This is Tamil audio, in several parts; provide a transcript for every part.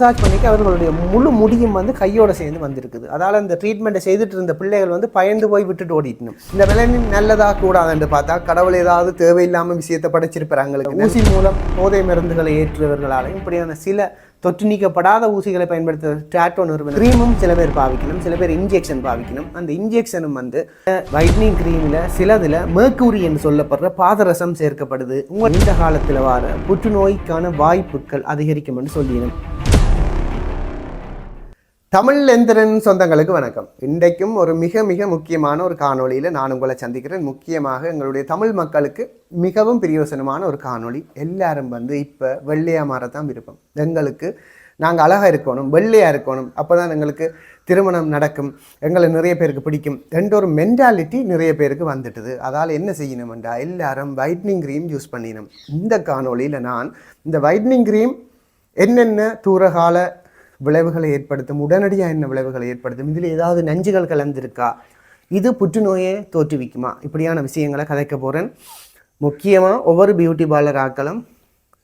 மசாஜ் பண்ணிக்க அவர்களுடைய முழு முடியும் வந்து கையோட சேர்ந்து வந்திருக்குது. அதால இந்த ட்ரீட்மெண்ட்டை செய்துட்டு இருந்த பிள்ளைகள் வந்து பயந்து போய் விட்டுட்டு ஓடிட்டணும். இந்த மெலனின் நல்லதா கூடாதுன்னு பார்த்தா கடவுள் ஏதாவது தேவையில்லாம விஷயத்தை படைச்சிருப்பாங்களுக்கு ஊசி மூலம் போதை மருந்துகளை ஏற்றுவர்களாலையும் இப்படியான சில தொற்று நீக்கப்படாத ஊசிகளை பயன்படுத்த டாட்டோ நிறுவனம் க்ரீமும் சில பேர் பாவிக்கணும் சில பேர் இன்ஜெக்ஷன் பாவிக்கணும். அந்த இன்ஜெக்ஷனும் வந்து வைட்னிங் க்ரீமில் சிலதில் மேர்க்கூரி என்று சொல்லப்படுற பாதரசம் சேர்க்கப்படுது. உங்கள் இந்த காலத்தில் வர புற்றுநோய்க்கான வாய்ப்புகள் அதிகரிக்கும் என்று சொல்லிடணும் தமிழ் எந்திரன் சொந்தங்களுக்கு வணக்கம். இன்றைக்கும் ஒரு மிக மிக முக்கியமான ஒரு காணொளியில் நான் உங்களை சந்திக்கிறேன். முக்கியமாக எங்களுடைய தமிழ் மக்களுக்கு மிகவும் பிரியோசனமான ஒரு காணொளி. எல்லாரும் வந்து இப்போ வெள்ளையா மாறத்தான் விருப்பம். எங்களுக்கு நாங்கள் அழகாக இருக்கணும் வெள்ளையாக இருக்கணும். அப்போ தான் எங்களுக்கு திருமணம் நடக்கும். எங்களை நிறைய பேருக்கு பிடிக்கும். ரெண்டு ஒரு மென்டாலிட்டி நிறைய பேருக்கு வந்துட்டுது. அதால் என்ன செய்யணுமெண்டா எல்லாரும் வைட்னிங் க்ரீம் யூஸ் பண்ணினோம் இந்த காணொளியில் நான் இந்த வைட்னிங் க்ரீம் என்னென்ன தூரகால விளைவுகளை ஏற்படுத்தும் உடனடியாக என்ன விளைவுகளை ஏற்படுத்தும் இதில் ஏதாவது நஞ்சுகள் கலந்திருக்கா? இது புற்றுநோயை தோற்றுவிக்குமா? இப்படியான விஷயங்களை கதைக்க போகிறேன் முக்கியமாக ஒவ்வொரு பியூட்டி பார்லர் ஆக்களும்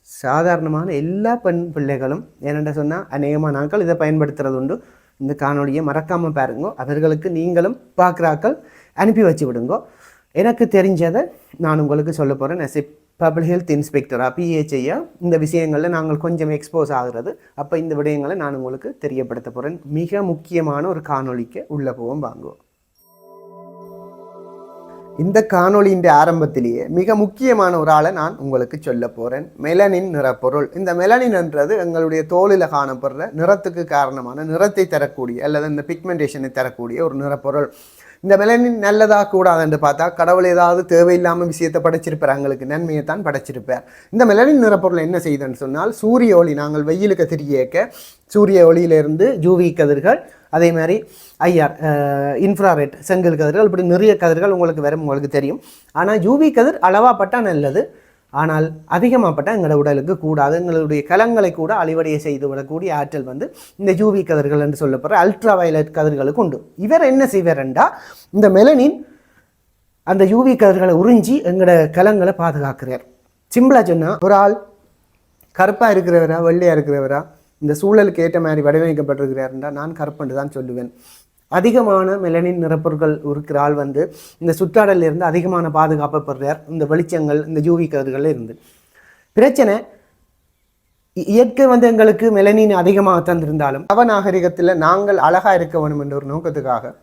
சாதாரணமான எல்லா பெண் பிள்ளைகளும் என்னென்ன சொன்னால் அநேகமான ஆக்கள் இதை பயன்படுத்துறது உண்டு. இந்த காணொலியை மறக்காமல் பாருங்க. அவர்களுக்கு நீங்களும் பார்க்குற ஆக்கள் அனுப்பி வச்சு விடுங்கோ. எனக்கு தெரிஞ்சதை நான் உங்களுக்கு சொல்ல போகிறேன் நெசிப் பப்ளிக் ஹெல்த் இன்ஸ்பெக்டராக பிஹெச்ஐயா இந்த விஷயங்களில் நாங்கள் கொஞ்சம் எக்ஸ்போஸ் ஆகிறது. அப்போ இந்த விடயங்களை நான் உங்களுக்கு தெரியப்படுத்த போகிறேன் மிக முக்கியமான ஒரு காணொலிக்கு உள்ளே போவோம் வாங்குவோம். இந்த காணொளியின் ஆரம்பத்திலேயே மிக முக்கியமான ஒரு ஆளை நான் உங்களுக்கு சொல்ல போகிறேன் மெலனின் நிறப்பொருள். இந்த மெலனின் என்றது எங்களுடைய தோலில் காணப்படுற நிறத்துக்கு காரணமான நிறத்தை தரக்கூடிய அல்லது இந்த பிக்மெண்டேஷனை தரக்கூடிய ஒரு நிறப்பொருள். இந்த மெலனின் நல்லதா கூடாதுன்னு பார்த்தா கடவுள் ஏதாவது தேவையில்லாமல் விஷயத்தை படைச்சிருப்பார். எங்களுக்கு நன்மையை தான் படைச்சிருப்பார். இந்த மெலனின் நிறப்பொருள் என்ன செய்யுதுன்னு சொன்னால் சூரிய ஒளி நாங்கள் வெயிலுக்கு திரியேக்க சூரிய ஒளியிலிருந்து ஜூவி கதிர்கள் அதே மாதிரி ஐஆர் இன்ஃப்ராரெட் செங்கல் கதிர்கள் இப்படி நிறைய கதிர்கள் உங்களுக்கு வரும் உங்களுக்கு தெரியும். ஆனால் யூவி கதிர் அளவாப்பட்டா நல்லது. ஆனால் அதிகமாகப்பட்ட எங்களோட உடலுக்கு கூடாது. எங்களுடைய கலங்களை கூட அழிவடைய செய்து விடக்கூடிய ஆற்றல் வந்து இந்த யூவி கதிர்கள் என்று சொல்லப்படுற அல்ட்ரா வயலட் கதிர்களுக்கு உண்டு. இவர் என்ன செய்வார்ண்டா இந்த மெலனின் அந்த யூவி கதிர்களை உறிஞ்சி எங்களோட கலங்களை பாதுகாக்கிறார். சிம்பிளாக சொன்னால் ஒரு ஆள் கருப்பாக இருக்கிறவரா வெள்ளையாக இருக்கிறவரா இந்த சூழலுக்கு ஏற்ற மாதிரி வடிவமைக்கப்பட்டிருக்கிறாருன்றா நான் கருப்பன்று தான் சொல்லுவேன். அதிகமான மெலனின் நிறப்பொருட்கள் இருக்கிற ஆள் வந்து இந்த சுற்றாடல்ல இருந்து அதிகமான பாதுகாப்பை பெறுறார் இந்த வெளிச்சங்கள் இந்த யூவி கதிர்கள் இருந்து. பிரச்சனை இ- இயற்கை வந்து எங்களுக்கு மெலனின் அதிகமாக தந்திருந்தாலும் அவ நாகரிகத்தில் நாங்கள் அழகாக இருக்க வேணும் என்ற ஒரு நோக்கத்துக்காக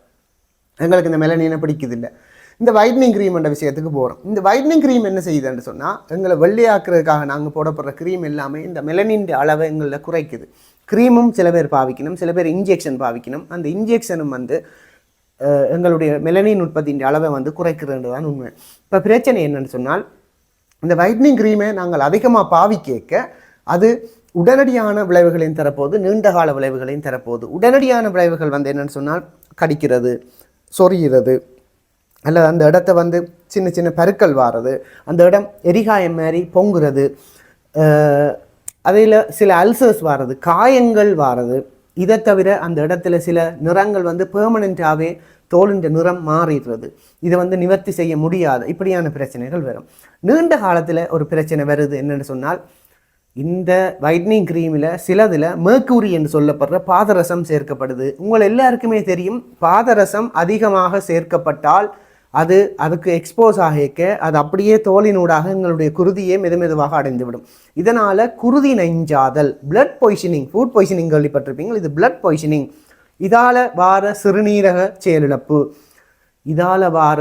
எங்களுக்கு இந்த மெலனினை பிடிக்குதில்லை. இந்த வைட்னிங் க்ரீம் என்ற விஷயத்துக்கு போகிறோம் இந்த வைட்னிங் க்ரீம் என்ன செய்யுதுன்னு சொன்னால் எங்களை வெள்ளையாக்குறதுக்காக நாங்கள் போடப்படுற க்ரீம் எல்லாமே இந்த மெலனின் அளவை எங்களில் குறைக்குது. க்ரீமும் சில பேர் பாவிக்கணும் சில பேர் இன்ஜெக்ஷன் பாவிக்கணும். அந்த இன்ஜெக்ஷனும் வந்து எங்களுடைய மெலனின் உற்பத்தியின் அளவை வந்து குறைக்கிறது தான் உண்மை. இப்போ பிரச்சனை என்னன்னு சொன்னால் இந்த வைட்னிங் க்ரீமை நாங்கள் அதிகமாக பாவி கேட்க அது உடனடியான விளைவுகளையும் தரப்போகுது நீண்டகால விளைவுகளையும் தரப்போகுது. உடனடியான விளைவுகள் வந்து என்னென்னு சொன்னால் கடிக்கிறது சொரிகிறது அல்லது அந்த இடத்த வந்து சின்ன சின்ன பருக்கள் வாரது அந்த இடம் எரிகாயம் மாதிரி பொங்குறது அதில் சில அல்சர்ஸ் வாரது காயங்கள் வாரது. இதை தவிர அந்த இடத்துல சில நிறங்கள் வந்து பெர்மனண்ட்டாகவே தோலின் நிறம் மாறிடுறது. இதை வந்து நிவர்த்தி செய்ய முடியாது இப்படியான பிரச்சனைகள் வரும். நீண்ட காலத்தில் ஒரு பிரச்சனை வருது என்னென்னு சொன்னால் இந்த வைட்னிங் க்ரீமில் சிலதில் மேற்கூரி என்று சொல்லப்படுற பாதரசம் சேர்க்கப்படுது. உங்கள் எல்லாருக்குமே தெரியும் பாதரசம் அதிகமாக சேர்க்கப்பட்டால் அது அதுக்கு எக்ஸ்போஸ் ஆகிக்க அது அப்படியே தோலினூடாக எங்களுடைய குருதியை மெதுமெதுவாக அடைந்துவிடும். இதனால் குருதி நெஞ்சாதல் பிளட் பாய்சனிங் ஃபுட் பாய்சனிங் கேள்விப்பட்டிருப்பீங்க. இது பிளட் பாய்சனிங் இதால் வார சிறுநீரக செயலிழப்பு. இதால் வார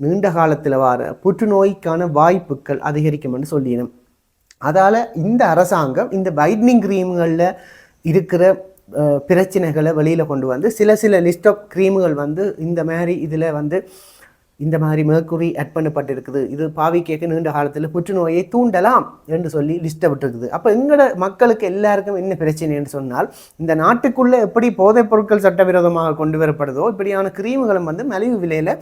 நீண்ட காலத்தில் வார புற்றுநோய்க்கான வாய்ப்புகள் அதிகரிக்கும் என்று சொல்லினோம். அதால் இந்த அரசாங்கம் இந்த வைட்னிங் க்ரீம்களில் இருக்கிற பிரச்சனைகளை வெளியில் கொண்டு வந்து சில சில லிஸ்ட் ஆஃப் க்ரீம்கள் வந்து இந்த மாதிரி இதில் வந்து இந்த மாதிரி மேற்குறி ஆட் பண்ணப்பட்டிருக்குது. இது பாவி கேட்க நீண்ட காலத்தில் புற்றுநோயை தூண்டலாம் என்று சொல்லி லிஸ்ட்டை விட்டுருக்குது. அப்போ எங்களோட மக்களுக்கு எல்லாருக்கும் என்ன பிரச்சனைன்னு சொன்னால் இந்த நாட்டுக்குள்ளே எப்படி போதைப் பொருட்கள் சட்டவிரோதமாக கொண்டு வரப்படுதோ இப்படியான கிரீம்களும் வந்து மலிவு விலையில்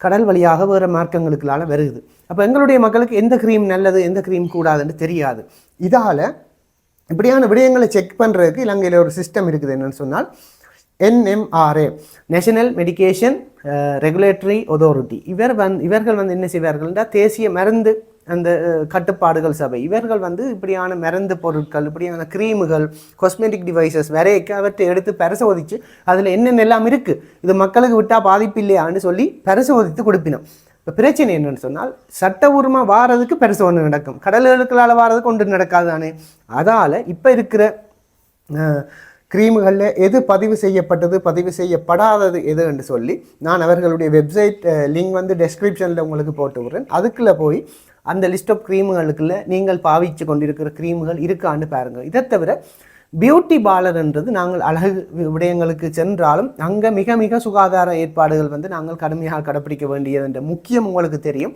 கடல் வழியாக வேறு மார்க்கங்களுக்குள்ளால வருகுது அப்போ எங்களுடைய மக்களுக்கு எந்த க்ரீம் நல்லது எந்த க்ரீம் கூடாதுன்னு தெரியாது. இதால் இப்படியான விடயங்களை செக் பண்ணுறதுக்கு இலங்கையில் ஒரு சிஸ்டம் இருக்குது என்னென்னு சொன்னால் NMRA national medication regulatory authority. இவர் வந் இவர்கள் வந்து என்ன செய்வார்கள்னா தேசிய மருந்து அந்த கட்டுப்பாடுகள் சபை. இவர்கள் வந்து இப்படியான மருந்து பொருட்கள் இப்படியான கிரீமுகள் காஸ்மெட்டிக் டிவைசஸ் வரைக்க அவற்றை எடுத்து பரிசோதித்து அதில் என்னென்ன எல்லாம் இருக்குது இது மக்களுக்கு விட்டால் பாதிப்பு இல்லையான்னு சொல்லி பரிசோதித்து கொடுப்பினோம். இப்போ பிரச்சனை என்னன்னு சொன்னால் சட்டபூர்வமாக வாரதுக்கு பெருசு ஒன்று நடக்கும். கடல்களுக்களால் வாரதுக்கு ஒன்று நடக்காதானே அதால் இப்போ இருக்கிற க்ரீம்களில் எது பதிவு செய்யப்பட்டது பதிவு செய்யப்படாதது எது என்று சொல்லி நான் அவர்களுடைய வெப்சைட் லிங்க் வந்து டெஸ்கிரிப்ஷனில் உங்களுக்கு போட்டு விடுறேன். அதுக்குள்ளே போய் அந்த லிஸ்ட் ஆஃப் க்ரீம்களுக்குள்ள நீங்கள் பாவிச்சு கொண்டிருக்கிற க்ரீம்கள் இருக்கான்னு பாருங்கள் இதை தவிர பியூட்டி பார்லர் என்றது நாங்கள் அழகு விடயங்களுக்கு சென்றாலும் அங்கே மிக மிக சுகாதார ஏற்பாடுகள் வந்து நாங்கள் கடுமையாக கடைப்பிடிக்க வேண்டியது என்ற முக்கியம் உங்களுக்கு தெரியும்.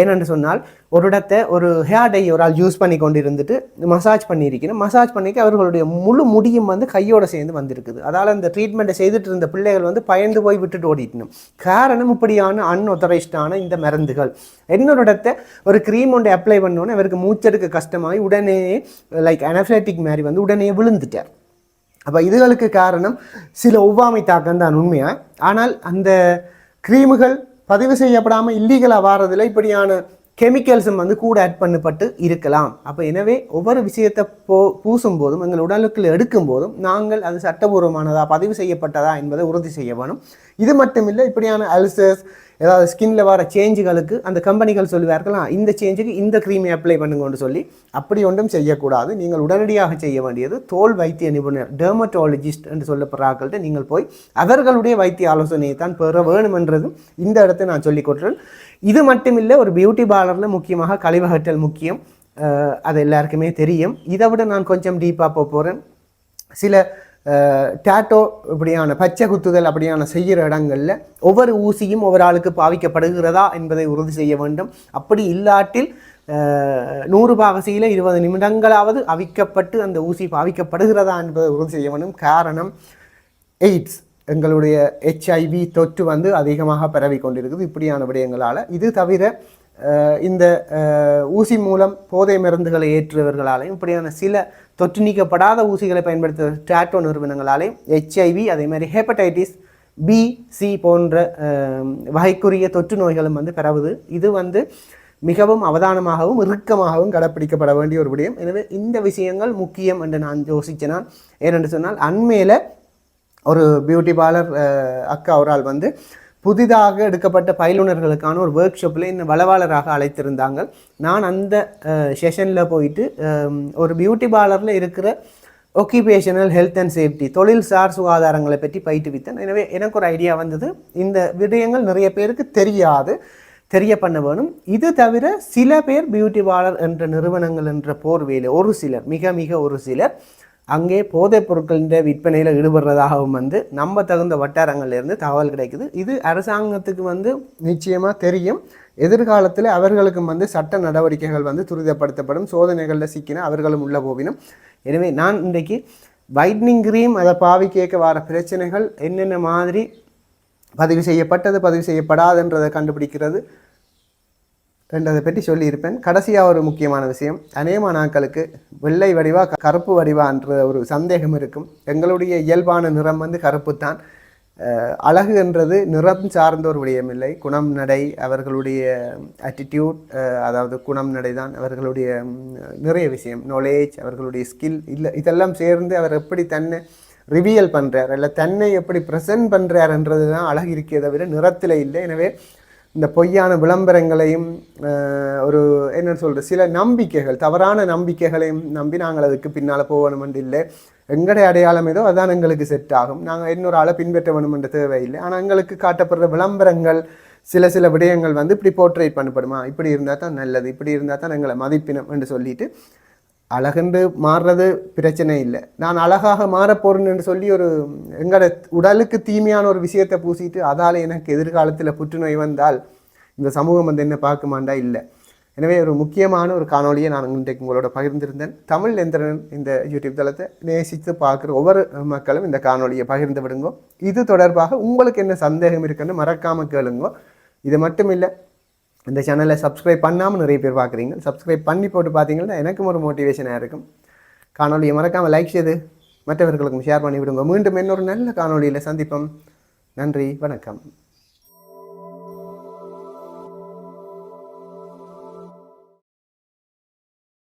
ஏனென்று சொன்னால் ஒரு இடத்த ஒரு ஹேர் டை ஒரு ஆள் யூஸ் பண்ணி கொண்டு இருந்துட்டு மசாஜ் பண்ணியிருக்கணும் மசாஜ் பண்ணிக்க அவர்களுடைய முழு முடியும் வந்து கையோடு சேர்ந்து வந்திருக்குது. அதால் அந்த ட்ரீட்மெண்ட்டை செய்துட்டு இருந்த பிள்ளைகள் வந்து பயந்து போய் விட்டுட்டு ஓடிட்டணும். காரணம் இப்படியான அன்ஒத்தரைஸ்டான இந்த மருந்துகள். இன்னொரு இடத்த ஒரு க்ரீம் ஒன்று அப்ளை பண்ணோன்னே அவருக்கு மூச்செடுக்க கஷ்டமாகி உடனே லைக் அனஃபிலேட்டிக் மாதிரி வந்து உடனே விழுந்துட்டார். அப்போ இதுகளுக்கு காரணம் சில ஒவ்வாமை தாக்கம் தான் உண்மையாக ஆனால் அந்த க்ரீமுகள் பதிவு செய்யப்படாமல் இல்லீகலாக வாரதில் இப்படியான கெமிக்கல்ஸும் வந்து கூட ஆட் பண்ணப்பட்டு இருக்கலாம். அப்போ எனவே ஒவ்வொரு விஷயத்தை போ பூசும் போதும் எங்கள் உடலுக்குள் எடுக்கும் போதும் நாங்கள் அது சட்டபூர்வமானதா பதிவு செய்யப்பட்டதா என்பதை உறுதி செய்ய வேணும். இது மட்டும் இல்லை இப்படியான அல்சர்ஸ் ஏதாவது ஸ்கின்ல வர சேஞ்சுகளுக்கு அந்த கம்பெனிகள் சொல்லுவார்கள்? இந்த சேஞ்சுக்கு இந்த க்ரீமை அப்ளை பண்ணுங்கன்னு சொல்லி அப்படி ஒன்றும் செய்யக்கூடாது. நீங்கள் உடனடியாக செய்ய வேண்டியது தோல் வைத்திய நிபுணர் டெர்மட்டாலஜிஸ்ட் என்று சொல்லப்படுறார்கள்ட்ட நீங்கள் போய் அவர்களுடைய வைத்திய ஆலோசனையை தான் பெற வேணுமென்றதும் இந்த இடத்தை நான் சொல்லிக் கொடுறேன் இது மட்டும் இல்லை ஒரு பியூட்டி பார்லரில் முக்கியமாக கழிவகற்றல் முக்கியம். அது எல்லாருக்குமே தெரியும். இதை விட நான் கொஞ்சம் டீப்பாக போக போகிறேன் சில டேட்டோ இப்படியான பச்சை குத்துதல் அப்படியான செய்கிற இடங்களில் ஒவ்வொரு ஊசியும் ஒவ்வொரு ஆளுக்கு பாவிக்கப்படுகிறதா என்பதை உறுதி செய்ய வேண்டும். அப்படி இல்லாட்டில் நூறு பாகசியில் இருபது நிமிடங்களாவது அவிக்கப்பட்டு அந்த ஊசி பாவிக்கப்படுகிறதா என்பதை உறுதி செய்ய வேண்டும். காரணம் எய்ட்ஸ் எங்களுடைய ஹெச்ஐவி தொற்று வந்து அதிகமாக பரவி கொண்டிருக்குது இப்படியான விடயங்களால். இது தவிர இந்த ஊசி மூலம் போதை மருந்துகளை ஏற்றுவர்களாலையும் இப்படியான சில தொற்று நீக்கப்படாத ஊசிகளை பயன்படுத்துகிற டாட்டோ நிறுவனங்களாலையும் ஹெச்ஐவி அதே மாதிரி ஹெப்படைட்டிஸ் பி சி போன்ற வகைக்குரிய தொற்று நோய்களும் வந்து பரவுது. இது வந்து மிகவும் அவதானமாகவும் இறுக்கமாகவும் கடைப்பிடிக்கப்பட வேண்டிய ஒரு விடயம். எனவே இந்த விஷயங்கள் முக்கியம் என்று நான் யோசித்தேன் ஏனென்று சொன்னால் அண்மையில் ஒரு பியூட்டி பார்லர் அக்கா ஒரு ஆள் வந்து புதிதாக எடுக்கப்பட்ட பயிலுனர்களுக்கான ஒரு ஒர்க் ஷாப்பில் என்ன வளவாளராக அழைத்திருந்தாங்க. நான் அந்த செஷனில் போயிட்டு ஒரு பியூட்டி பார்லரில் இருக்கிற ஒக்கிபேஷனல் ஹெல்த் அண்ட் சேஃப்டி தொழில்சார் சுகாதாரங்களை பற்றி பயிற்றுவித்தேன். எனவே எனக்கு ஒரு ஐடியா வந்தது. இந்த விடயங்கள் நிறைய பேருக்கு தெரியாது தெரிய பண்ண வேணும். இது தவிர சில பேர் பியூட்டி பார்லர் என்ற நிறுவனங்கள் என்ற போர்வையில் ஒரு சிலர் மிக மிக ஒரு சிலர் அங்கே போதைப் பொருட்களின் விற்பனையில் ஈடுபடுறதாகவும் வந்து நம்ப தகுந்த வட்டாரங்கள்லேருந்து தகவல் கிடைக்குது. இது அரசாங்கத்துக்கு வந்து நிச்சயமாக தெரியும். எதிர்காலத்தில் அவர்களுக்கும் வந்து சட்ட நடவடிக்கைகள் வந்து துரிதப்படுத்தப்படும். சோதனைகளில் சிக்கின அவர்களும் உள்ள போவினும். எனவே நான் இன்றைக்கு வைட்னிங் க்ரீம் அதை பாவி கேட்க வர பிரச்சனைகள் என்னென்ன மாதிரி பதிவு செய்யப்பட்டது பதிவு செய்யப்படாதுன்றதை கண்டுபிடிக்கிறது. ரெண்டதை பற்றி சொல்லியிருப்பேன். கடைசியாக ஒரு முக்கியமான விஷயம். அநேகமான நாட்களுக்கு வெள்ளை வடிவா கருப்பு வடிவான்ற ஒரு சந்தேகம் இருக்கும். எங்களுடைய இயல்பான நிறம் வந்து கருப்பு தான் அழகு என்றது நிறம் சார்ந்த ஒரு விடயம் இல்லை குணம் நடை அவர்களுடைய ஆட்டிடியூட் அதாவது குணம் நடை தான் அவர்களுடைய நிறைய விஷயம். நாலேஜ் அவர்களுடைய ஸ்கில் இல்லை இதெல்லாம் சேர்ந்து அவர் எப்படி தன்னை ரிவியல் பண்ணுறார் இல்லை தன்னை எப்படி ப்ரெசென்ட் பண்ணுறாருன்றது தான் அழகு இருக்கே தவிர நிறத்தில் இல்லை. எனவே இந்த பொய்யான விளம்பரங்களையும் ஒரு என்ன சொல்கிறது சில நம்பிக்கைகள் தவறான நம்பிக்கைகளையும் நம்பி நாங்கள் அதுக்கு பின்னால் போகணுமென்று இல்லை. எங்களுடைய அடையாளம் ஏதோ அதான் எங்களுக்கு செட் ஆகும். நாங்கள் இன்னொரு ஆளை பின்பற்ற வேணுமென்ற தேவையில்லை. ஆனால் எங்களுக்கு காட்டப்படுற விளம்பரங்கள் சில சில விடயங்கள் வந்து இப்படி போர்ட்ரேட் பண்ணப்படுமா? இப்படி இருந்தால் தான் நல்லது. இப்படி இருந்தால் தான் எங்களை மதிப்பினம் என்று சொல்லிட்டு அழகென்று மாறுறது பிரச்சனை இல்லை. நான் அழகாக மாறப்போறேன்னு சொல்லி ஒரு எங்களோட உடலுக்கு தீமையான ஒரு விஷயத்தை பூசிட்டு அதால் எனக்கு எதிர்காலத்தில் புற்றுநோய் வந்தால் இந்த சமூகம் வந்து என்ன பார்க்குமாண்டா? இல்லை. எனவே ஒரு முக்கியமான ஒரு காணொளியை நான் இன்றைக்கு உங்களோட பகிர்ந்திருந்தேன். தமிழ் எந்திரன் இந்த யூடியூப் தளத்தை நேசித்து பார்க்குற ஒவ்வொரு மக்களும் இந்த காணொளியை பகிர்ந்து விடுங்கோ. இது தொடர்பாக உங்களுக்கு என்ன சந்தேகம் இருக்குன்னு மறக்காமல் கேளுங்கோ. இது மட்டும் இல்லை இந்த சேனலை சப்ஸ்கிரைப் பண்ணாமல் நிறைய பேர் பார்க்குறீங்க சப்ஸ்கிரைப் பண்ணி போட்டு பார்த்தீங்கன்னா எனக்கும் ஒரு மோட்டிவேஷனாக இருக்கும். காணொலியை மறக்காமல் லைக் செய்து மற்றவர்களுக்கும் ஷேர் பண்ணி விடுங்க மீண்டும் இன்னொரு நல்ல காணொளியில் சந்திப்போம். நன்றி வணக்கம்.